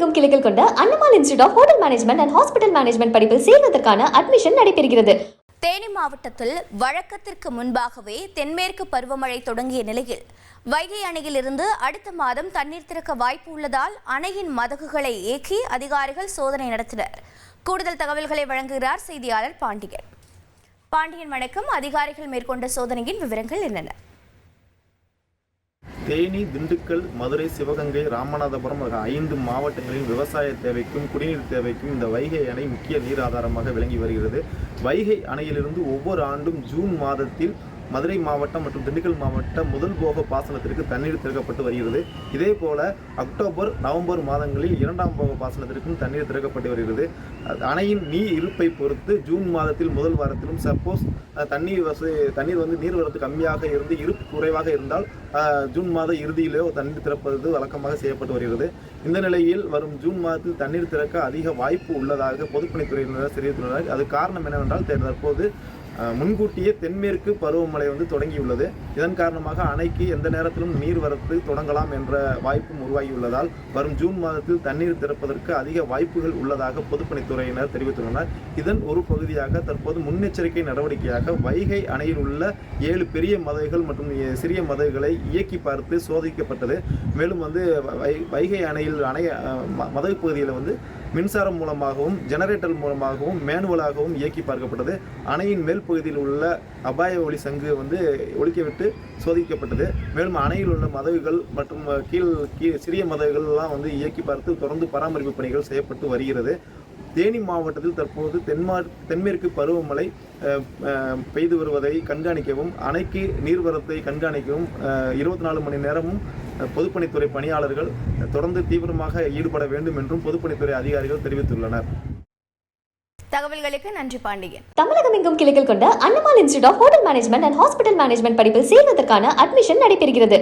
தமிழகமெங்கும் கிளைகள் கொண்ட அண்ணமால் institute of hotel management and hospital management படிப்பில் சேர்வதற்கான அட்மிஷன் நடைபெறுகிறது. தேனி மாவட்டத்தில் வழக்கத்திற்கு முன்பாகவே தென்மேற்கு பருவமழை தொடங்கிய நிலையில் வைகை அணையிலிருந்து அடுத்த மாதம் தண்ணீர் திறக்க வாய்ப்பு உள்ளதால் அணையின் மதகுகளை ஏக்கி அதிகாரிகள் சோதனை நடத்தினர். கூடுதல் தகவல்களை வழங்குகிறார் செய்தியாளர் பாண்டியன். பாண்டியன் வணக்கம். அதிகாரிகள் மேற்கொண்ட சோதனையின் விவரங்கள் என்னென்ன? தேனி திண்டுக்கல் மதுரை சிவகங்கை ராமநாதபுரம் ஆகிய ஐந்து மாவட்டங்களின் விவசாய தேவைக்கும் குடிநீர் தேவைக்கும் இந்த வைகை அணை முக்கிய நீர் ஆதாரமாக விளங்கி வருகிறது. வைகை அணையிலிருந்து ஒவ்வொரு ஆண்டும் ஜூன் மாதத்தில் மதுரை மாவட்டம் மற்றும் திண்டுக்கல் மாவட்டம் முதல் போக பாசனத்திற்கு தண்ணீர் திறக்கப்பட்டு வருகிறது. இதே போல அக்டோபர் நவம்பர் மாதங்களில் இரண்டாம் போக பாசனத்திற்கும் தண்ணீர் திறக்கப்பட்டு வருகிறது. அணையின் நீர் இருப்பை பொறுத்து ஜூன் மாதத்தில் முதல் வாரத்திலும் சப்போஸ் தண்ணீர் வசதி தண்ணீர் வந்து நீர்வரத்து கம்மியாக இருந்து இருப்பு குறைவாக இருந்தால் ஜூன் மாத இறுதியிலோ தண்ணீர் திறப்பது வழக்கமாக செய்யப்பட்டு வருகிறது. இந்த நிலையில் வரும் ஜூன் மாதத்தில் தண்ணீர் திறக்க அதிக வாய்ப்பு உள்ளதாக பொதுப்பணித்துறையினர் தெரிவித்துள்ளனர். அது காரணம் என்னவென்றால் தற்போது முன்கூட்டியே தென்மேற்கு பருவமழை வந்து தொடங்கியுள்ளது. இதன் காரணமாக அணைக்கு எந்த நேரத்திலும் நீர் வரத்து தொடங்கலாம் என்ற வாய்ப்பும் உருவாகியுள்ளதால் வரும் ஜூன் மாதத்தில் தண்ணீர் திறப்பதற்கு அதிக வாய்ப்புகள் உள்ளதாக பொதுப்பணித்துறையினர் தெரிவித்துள்ளனர். இதன் ஒரு பகுதியாக தற்போது முன்னெச்சரிக்கை நடவடிக்கையாக வைகை அணையில் உள்ள ஏழு பெரிய மதகுகள் மற்றும் சிறிய மதகுகளை இயக்கி பார்த்து சோதிக்கப்பட்டது. மேலும் வந்து வை- வைகை அணையில் அணை ம- மதகு பகுதியில் வந்து மின்சாரம் மூலமாகவும் ஜெனரேட்டர் மூலமாகவும் மேனுவலாகவும் இயக்கி பார்க்கப்பட்டது. அணையின் மேல் பகுதியில் உள்ள அபாய ஒளி சங்கு வந்து ஒழிக்கவிட்டு சோதிக்கப்பட்டது. மேலும் அணையில் உள்ள மதகுகள் மற்றும் கீழ் கீழ் சிறிய மதவுகள்லாம் வந்து இயக்கி பார்த்து தொடர்ந்து பராமரிப்பு பணிகள் செய்யப்பட்டு வருகிறது. தேனி மாவட்டத்தில் தற்போது தென்மா தென்மேற்கு பருவமழை பெய்து வருவதை கண்காணிக்கவும் அணைக்கு நீர்வரத்தை கண்காணிக்கவும் இருபத்தி நாலு மணி நேரமும் பொதுப்பணித்துறை பணியாளர்கள் தொடர்ந்து தீவிரமாக ஈடுபட வேண்டும் என்றும் பொதுப்பணித்துறை அதிகாரிகள் தெரிவித்துள்ளனர். தகவல்களுக்கு நன்றி பாண்டியன். தமிழகம் எங்கும் கிளைகள் கொண்ட அண்ணமால் institute of hotel management and hospital management படிப்பில் சேர்வதற்கான அட்மிஷன் நடைபெறுகிறது.